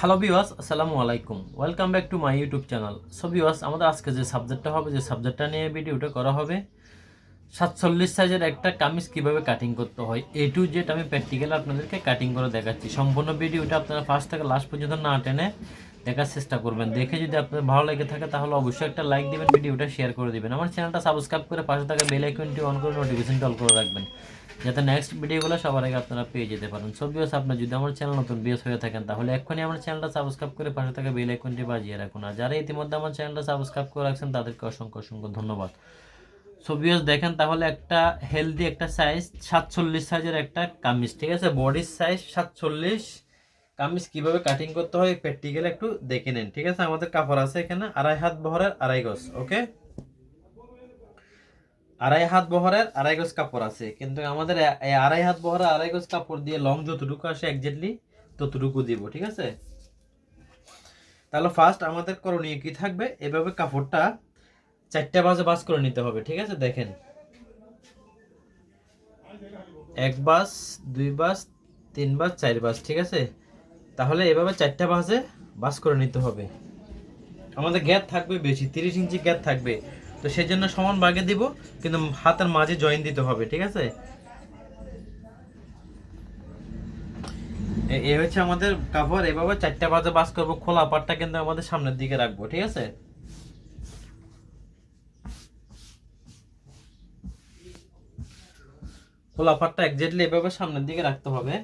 Hello বিওয়াস আসসালামু আলাইকুম। Welcome back to my YouTube channel so বিওয়াস আমাদের আজকে যে সাবজেক্টটা হবে, যে সাবজেক্টটা নিয়ে ভিডিওটা করা হবে, সাতচল্লিশ সাইজের একটা কামিজ কীভাবে কাটিং করতে হয় এ টু জেড আমি প্র্যাকটিক্যাল আপনাদেরকে কাটিং করে দেখাচ্ছি। সম্পূর্ণ ভিডিওটা আপনারা ফার্স্ট থেকে লাস্ট পর্যন্ত না টেনে দেখার চেষ্টা করবেন। দেখে যদি আপনাদের ভালো লেগে থাকে, তাহলে অবশ্যই একটা লাইক দেবেন ভিডিওটা শেয়ার করে দেবেন। আমার চ্যানেলটা সাবস্ক্রাইব করে পাশে থাকা বেল আইকনটি অন করে নোটিফিকেশনটা অল করে রাখবেন। যাতে নেক্সট ভিডিওগুলো সবার আগে আপনারা পেয়ে যেতে পারেন। সব আপনার যদি আমার চ্যানেল নতুন বিয়স হয়ে থাকেন, তাহলে এক্ষুনি আমার চ্যানেলটা সাবস্ক্রাইব করে পাশে থাকা বেল আইকনটি বাজিয়ে রাখুন। আর যারা ইতিমধ্যে আমার চ্যানেলটা সাবস্ক্রাইব করে রাখছেন, তাদেরকে অসংখ্য অসংখ্য ধন্যবাদ। সো দেখেন তাহলে একটা হেলদি একটা সাইজ সাতচল্লিশ সাইজের একটা কামিজ, ঠিক আছে? বডির সাইজ সাতচল্লিশ। কামিজ কীভাবে কাটিং করতে হয় প্র্যাকটিক্যাল একটু দেখে নেন, ঠিক আছে? আমাদের কাপড় আছে এখানে, আড়াই হাত বহরের আড়াই গজ ওকে আড়াই হাত বহরের আড়াই গজ কাপড় আছে। কিন্তু আমাদের এই আড়াই হাত বহরের আড়াই গজ কাপড় দিয়ে লং যতটুকু আসে একজাক্টলি ততটুকু দিব, ঠিক আছে? তাহলে ফার্স্ট আমাদের করণীয় কি থাকবে? এভাবে কাপড়টা চারটা বাজে বাস করে নিতে হবে, ঠিক আছে? দেখেন। এক বাস, দুই বাস, তিন বাস, চার বাস, ঠিক আছে? তাহলে এভাবে চারটা বাজে বাস করে নিতে হবে। আমাদের গ্যাপ থাকবে বেশি, তিরিশ ইঞ্চি গ্যাপ থাকবে। তো সেই জন্য সমান বাগে দিব, কিন্তু হাতের মাঝে জয়েন দিতে হবে, ঠিক আছে? এ হচ্ছে আমাদের কাপড় এভাবে চারটা বাজে বাস করব, খোলা পাটটা কিন্তু আমাদের সামনের দিকে রাখব, ঠিক আছে? খোলা পাটটা একজাক্টলি এভাবে সামনের দিকে রাখতে হবে।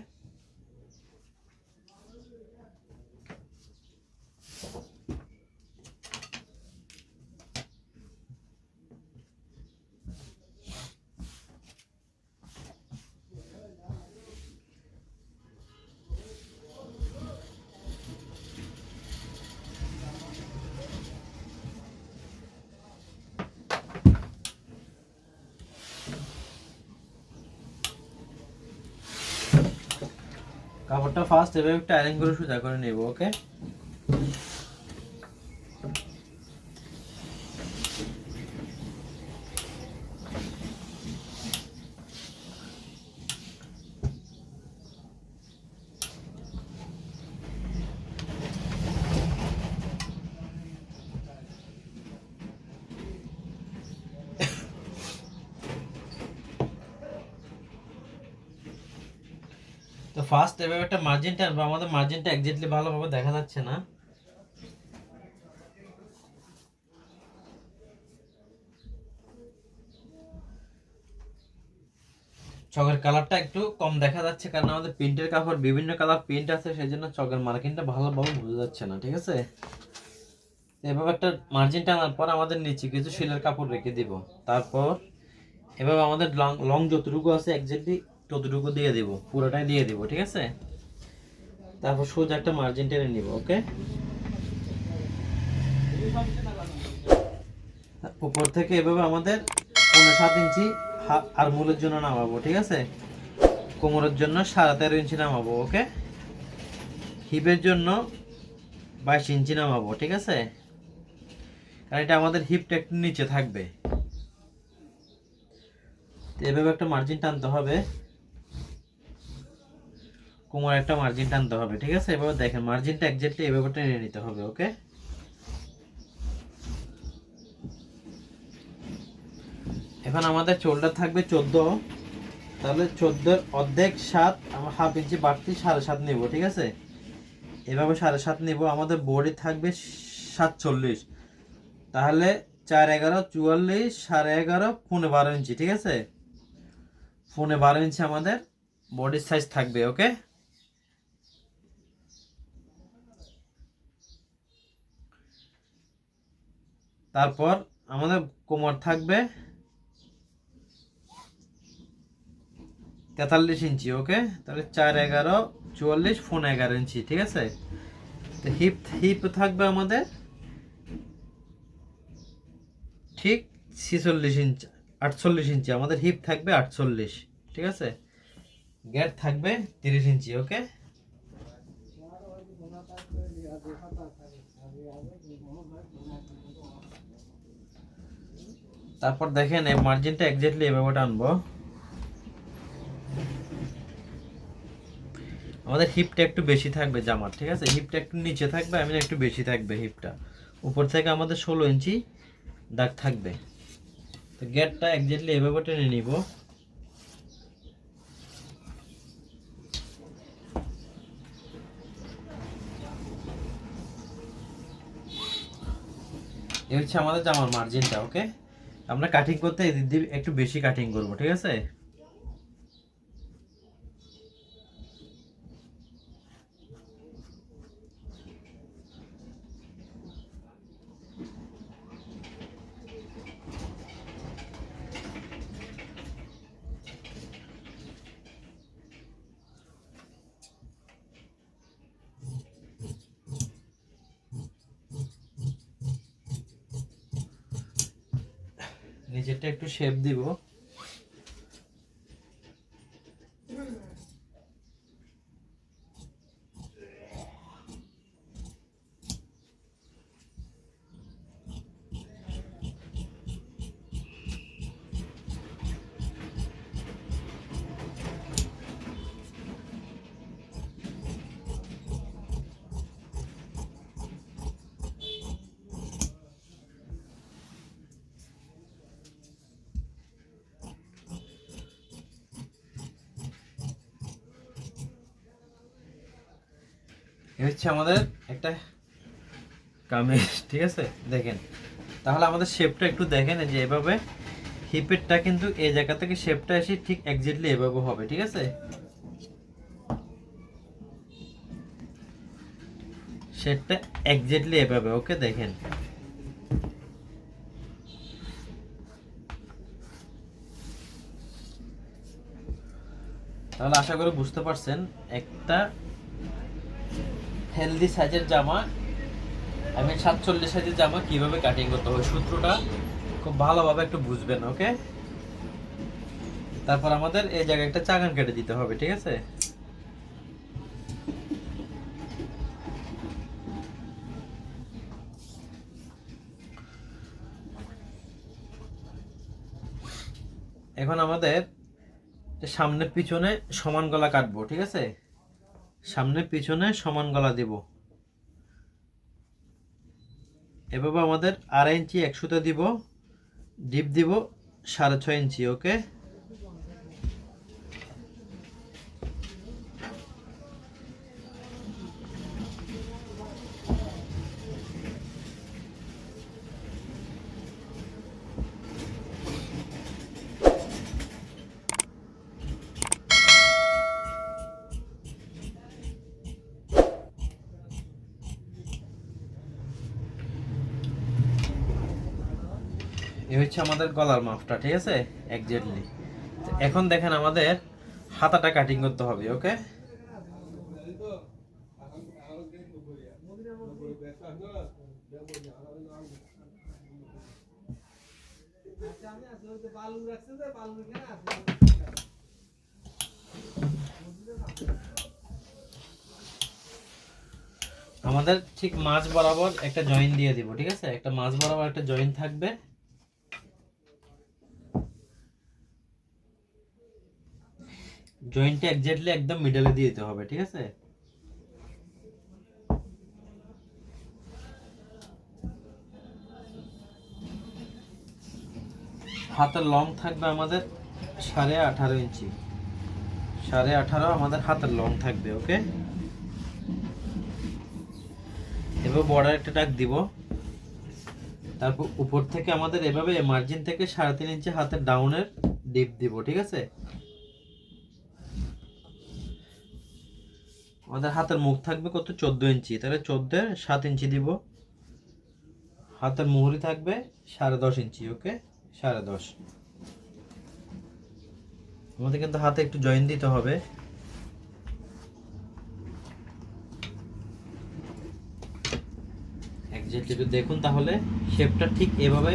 কাপড়টা ফার্স্ট এভাবে একটা আয়রন করে সোজা করে নেব ওকে ফার্স্ট এভাবে একটা মার্জিন টানবো আমাদের মার্জিনটা একজাক্টলি ভালোভাবে দেখা যাচ্ছে না। চকের কালারটা একটু কম দেখা যাচ্ছে, কারণ আমাদের প্রিন্টের কাপড়, বিভিন্ন কালার প্রিন্ট আছে সেই জন্য চকের মার্কিনটা ভালোভাবে বোঝা যাচ্ছে না, ঠিক আছে? এভাবে একটা মার্জিন টানার পর আমাদের নিচে কিছু শিলের কাপড় রেখে দিব। তারপর এভাবে আমাদের লং লং যতটুকু আছে একজাক্টলি ততটুকু দিয়ে দিব, পুরোটাই দিয়ে দিব, ঠিক আছে? তারপর সোজা একটা মার্জিন টেনে নিব ওকে উপর থেকে এভাবে আমাদের পনেরো সাত ইঞ্চি আর মূলের জন্য নামাবো, ঠিক আছে? কোমরের জন্য সাড়ে তেরো ইঞ্চি নামাবো ওকে হিপের জন্য বাইশ ইঞ্চি নামাবো, ঠিক আছে? কারণ এটা আমাদের হিপটা একটু নিচে থাকবে। এভাবে একটা মার্জিন টানতে হবে। কোমর একটা মার্জিন টানতে হবে, ঠিক আছে? এভাবে দেখেন মার্জিনটা একজাক্টলি এভাবে টেনে নিতে হবে ওকে এখন আমাদের চোলটা থাকবে চোদ্দ। তাহলে চোদ্দোর অর্ধেক সাত, আমরা হাফ ইঞ্চি বাড়তি সাড়ে সাত নিব, ঠিক আছে? এভাবে সাড়ে সাত নিব, আমাদের বডি থাকবে সাতচল্লিশ। তাহলে চার এগারো চুয়াল্লিশ, সাড়ে এগারো পনেরো বারো ইঞ্চি ঠিক আছে? পনেরো বারো ইঞ্চি আমাদের বডির সাইজ থাকবে ওকে তারপর আমাদের কোমর থাকবে তেতাল্লিশ ইঞ্চি ওকে তাহলে চার এগারো, চুয়াল্লিশ, ফোন এগারো ইঞ্চি, ঠিক আছে? তো হিপ হিপ থাকবে আমাদের ঠিক ছিচল্লিশ ইঞ্চি, আটচল্লিশ ইঞ্চি, আমাদের হিপ থাকবে আটচল্লিশ, ঠিক আছে? গ্যাট থাকবে তিরিশ ইঞ্চি ওকে তারপর দেখেন, এই মার্জিনটা এক্স্যাক্টলি এভাবে টানবো আমাদের হিপটা একটু বেশি থাকবে জামার, ঠিক আছে? হিপটা একটু নিচে থাকবে, আমি একটু বেশি থাকবে হিপটা উপর থেকে আমাদের ষোলো ইঞ্চি দাগ থাকবে। তো গেটটা একজাক্টলি এভাবে টেনে নিব। এই হচ্ছে আমাদের জামার মার্জিনটা ওকে আমরা কাটিং করতে একটু বেশি কাটিং করব ঠিক আছে? নিচেরটা একটু শেপ দিব। হচ্ছে আমাদের একটা কামিজ ঠিক আছে? দেখেন, তাহলে আমাদের শেপটা একটু দেখেন যে এভাবে হিপেরটা কিন্তু এই জায়গা থেকে শেপটা এসে ঠিক এক্স্যাক্টলি এভাবে হবে, ঠিক আছে? শেপটা এক্স্যাক্টলি এভাবে ওকে দেখেন? তাহলে আশা করি বুঝতে পারছেন, একটা হেলদি সাইজের জামা আমি সাতচল্লিশ সাইজের জামা কীভাবে কাটিং করতে হবে? সূত্রটা খুব ভালোভাবে একটু বুঝবেন ওকে তারপর আমাদের এই জায়গায় একটা চাগান কেটে দিতে হবে, ঠিক আছে? এখন আমাদের সামনে পিছনে সমান গলা কাটবো, ঠিক আছে? সামনে পিছনে সমান গলা দিব। এভাবে আমাদের আড়াই ইঞ্চি একশোতে দিব, ডিপ দিব সাড়ে ছয় ইঞ্চি, ওকে? এই হচ্ছে আমাদের গলার মাপটা, ঠিক আছে? একজাক্টলি এখন দেখেন আমাদের হাতাটা কাটিং করতে হবে ওকে আমাদের ঠিক মাছ বরাবর একটা জয়েন দিয়ে দিব, ঠিক আছে? একটা মাছ বরাবর একটা জয়েন থাকবে। জয়েন্টটা এক্স্যাক্টলি একদম মিডলে দিয়ে দিতে হবে, ঠিক আছে? হাতের লং থাকবে আমাদের সাড়ে আঠারো ইঞ্চি। সাড়ে আঠারো আমাদের হাতের লং থাকবে ওকে এবার বর্ডার একটা টাক দিব। তারপর উপর থেকে আমাদের এভাবে মার্জিন থেকে সাড়ে তিন ইঞ্চি হাতের ডাউনের ডিপ দিব, ঠিক আছে? আমাদের হাতের মুখ থাকবে কত? চোদ্দ ইঞ্চি। তাহলে চোদ্দ সাত ইঞ্চি দিব। হাতের মুহুরি থাকবে সাড়ে দশ ইঞ্চি, ওকে? সাড়ে দশ। আমাদের কিন্তু হাতে একটু জয়েন দিতে হবে। একজাক্টলি একটু দেখুন তাহলে শেপটা ঠিক এভাবে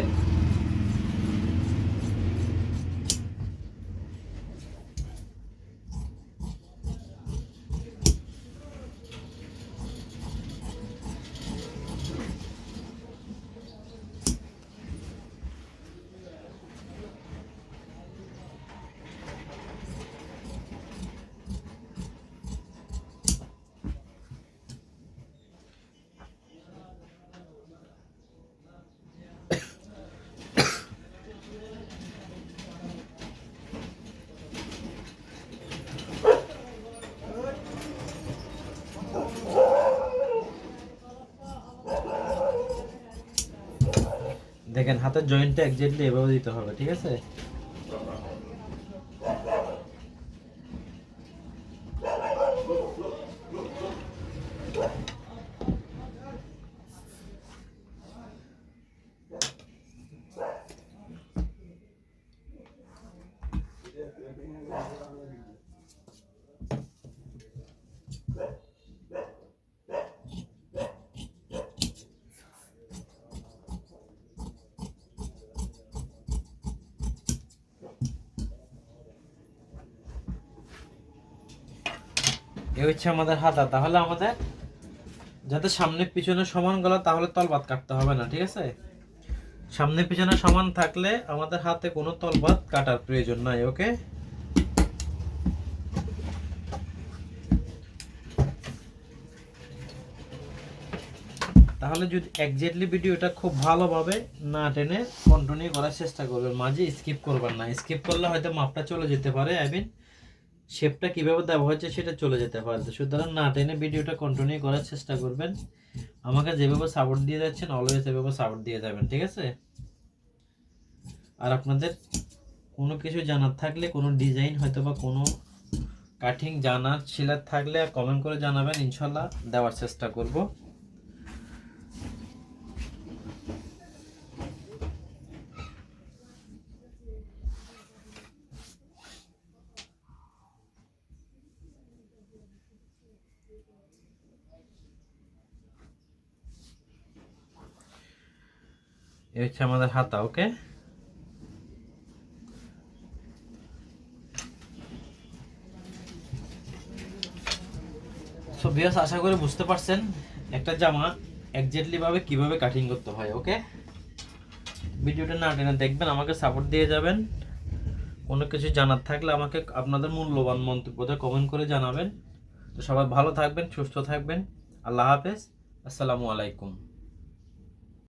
দেখেন হাতের জয়েন্টটা একজ্যাক্টলি এভাবে দিতে হবে ঠিক আছে? এ হচ্ছে আমাদের হাতা। তাহলে আমাদের যাতে সামনে পিছনে সমান গলা, তাহলে তলবাদ কাটতে হবে না, ঠিক আছে? সামনে পিছনে সমান থাকলে আমাদের হাতে কোনো তলবাদ কাটার প্রয়োজন নাই, ওকে? তাহলে যদি একজাক্টলি ভিডিওটা খুব ভালোভাবে না টেনে কন্টিনিউ করার চেষ্টা করবেন, মাঝে স্কিপ করবেন না। স্কিপ করলে হয়তো মাপটা চলে যেতে পারে আই মিন শেপটা কীভাবে দেওয়া হয়েছে সেটা চলে যেতে পারে। তো সুতরাং না টেনে ভিডিওটা কন্টিনিউ করার চেষ্টা করবেন। আমাকে যেভাবে সাপোর্ট দিয়ে যাচ্ছেন অলওয়েজ এভাবে সাপোর্ট দিয়ে যাবেন, ঠিক আছে? আর আপনাদের কোনো কিছু জানার থাকলে, কোনো ডিজাইন হয়তো বা কোনো কাটিং জানার শিলার থাকলে কমেন্ট করে জানাবেন। ইনশাল্লাহ দেওয়ার চেষ্টা করব। হচ্ছে আমাদের হাতা, ওকে? সো আশা করে বুঝতে পারছেন একটা জামা একজাক্টলি ভাবে কীভাবে কাটিং করতে হয়, ওকে? ভিডিওটা না টেনে দেখবেন, আমাকে সাপোর্ট দিয়ে যাবেন। কোনো কিছু জানার থাকলে আমাকে আপনাদের মূল্যবান মন্তব্যটা কমেন্ট করে জানাবেন। তো সবাই ভালো থাকবেন, সুস্থ থাকবেন। আল্লাহ হাফেজ। আসসালামু আলাইকুম।